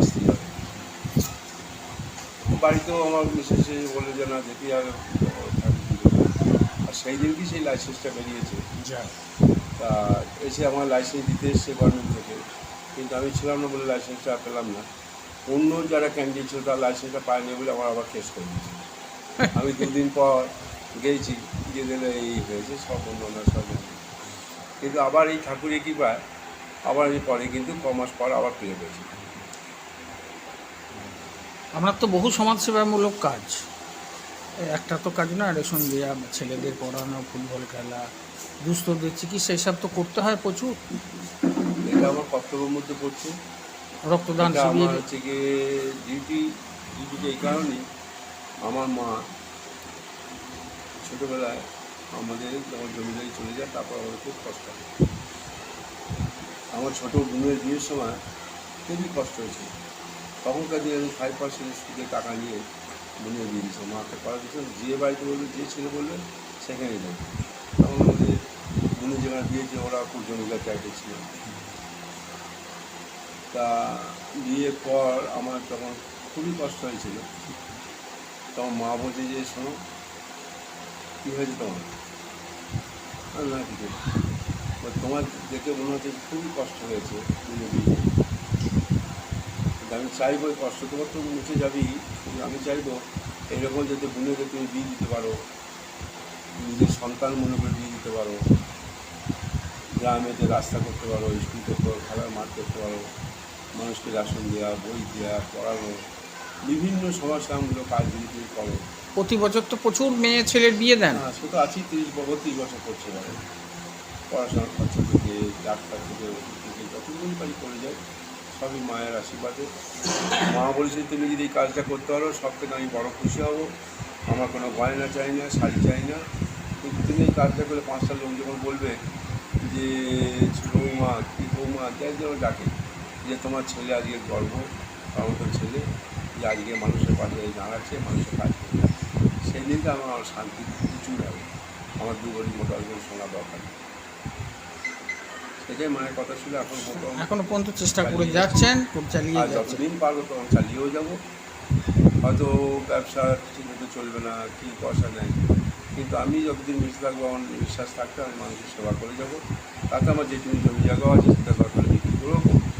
আসতেই হবে বাড়িতেও আমার মিসেস বলে যে না যেতে আর আর সেই দিনই সেই লাইসেন্সটা বেরিয়েছে। তা এসে আমার লাইসেন্স দিতে এসছে গভর্নমেন্ট থেকে। কিন্তু আমি ছিলাম না বলে লাইসেন্সটা পেলাম না। অন্য যারা ক্যান্ডিডেট ছিল তার লাইসেন্সটা পায়নি বলে আমার আবার কেস করে দিয়েছে। আমি দুদিন পর গেছি গিয়ে দিলে এই হয়েছে সব অন্য অন্য সব। কিন্তু আবার এই ঠাকুরে কি পায় আবার আমি পরে কিন্তু ক মাস পর আবার ফিরে পেয়েছি। আপনার তো বহু সমাজসেবামূলক কাজ। একটা তো কাজ না রেশন দেওয়া ছেলেদের পড়ানো ফুটবল খেলা দুস্থদের চিকিৎসা এসব তো করতে হয় প্রচুর। এটা আমার কর্তব্যের মধ্যে পড়ছে। রক্তদান আমার শিবির। হচ্ছে গিয়ে ডিউটি ডিউটিটা এই কারণেই আমার মা ছোটোবেলায় আমাদের যখন জমিদারি চলে যায় তারপর আমাদের খুব কষ্ট হয়। আমার ছোটো বোনের বিয়ের সময় খুবই কষ্ট হয়েছিল। তখনকার দিনে ফাইভ পার্সেন্ট সুদে টাকা নিয়ে বোনের বিয়ে দিয়েছিলাম মাকে করা দিয়েছিলাম যে বাড়িতে বলবে, যে ছেলে বলবে, সেখানেই দেবে তখন আমাদের বোনের যেখানে দিয়েছে, ওরা খুব জমিদার টাইপের ছিল। তা বিয়ের পর আমার তখন খুবই কষ্ট হয়েছিল। তখন মা বলছে যে, শোনো, কী হয়েছে তোমার? আমি না, কিছু। তোমার দেখে মনে হচ্ছে খুবই কষ্ট হয়েছে আমি চাইব এই কষ্ট তোমার তো মুছে কিন্তু আমি চাইব এইরকম যাতে বোনেকে তুমি বিয়ে দিতে পারো নিজের সন্তান মনে করে দিয়ে দিতে পারো গ্রামে যে রাস্তা করতে পারো স্কুল করতে পারো খেলার মাঠ করতে পারো মানুষকে রাশন দেওয়া বই দেওয়া পড়ানো বিভিন্ন সমাজসেবামূলক কাজগুলি তুমি করো। প্রতি বছর তো প্রচুর মেয়ে ছেলের বিয়ে দেন। হ্যাঁ সে তো আছি তিরিশ বত্রিশ বছর করছে পড়াশোনার খরচা থেকে ডাক্তার থেকে ওষুধ থেকে যতগুলি পারি করে যায় সবই মায়ের আশীর্বাদে। মা বলছে, তুমি যদি এই কাজটা করতে পারো, সব থেকে আমি বড় খুশি হব। আমার কোনো গয়না চাই না, শাড়ি চাই না। কিন্তু তুমি এই কাজটা করলে পাঁচটা লোক যখন বলবে যে বৌমা, কি বৌমা? যাই যেন ডাকে যে, তোমার ছেলে আজকে গর্ব আমার তো ছেলে যে আজকে মানুষের পাশে দাঁড়াচ্ছে, মানুষের কাজ করে যাচ্ছে। সেই দিনটা আমার শান্তি প্রচুর হবে। আমার দু গরিব মোটা করে শোনা দরকার। সেটাই মায়ের কথা ছিল এখন এখনও পর্যন্ত চেষ্টা করে যাচ্ছেন চালিয়ে যতদিন পারব তখন চালিয়েও যাব। হয়তো ব্যবসা ঠিকমতো চলবে না কি পয়সা নেই। কিন্তু আমি যতদিন বেঁচে থাকব আমার বিশ্বাস থাকতে আমি মানুষের সেবা করে যাব। তাতে আমার যেটুকু জমি জায়গা আছে সেটা দরকার বিক্রি করেও করব।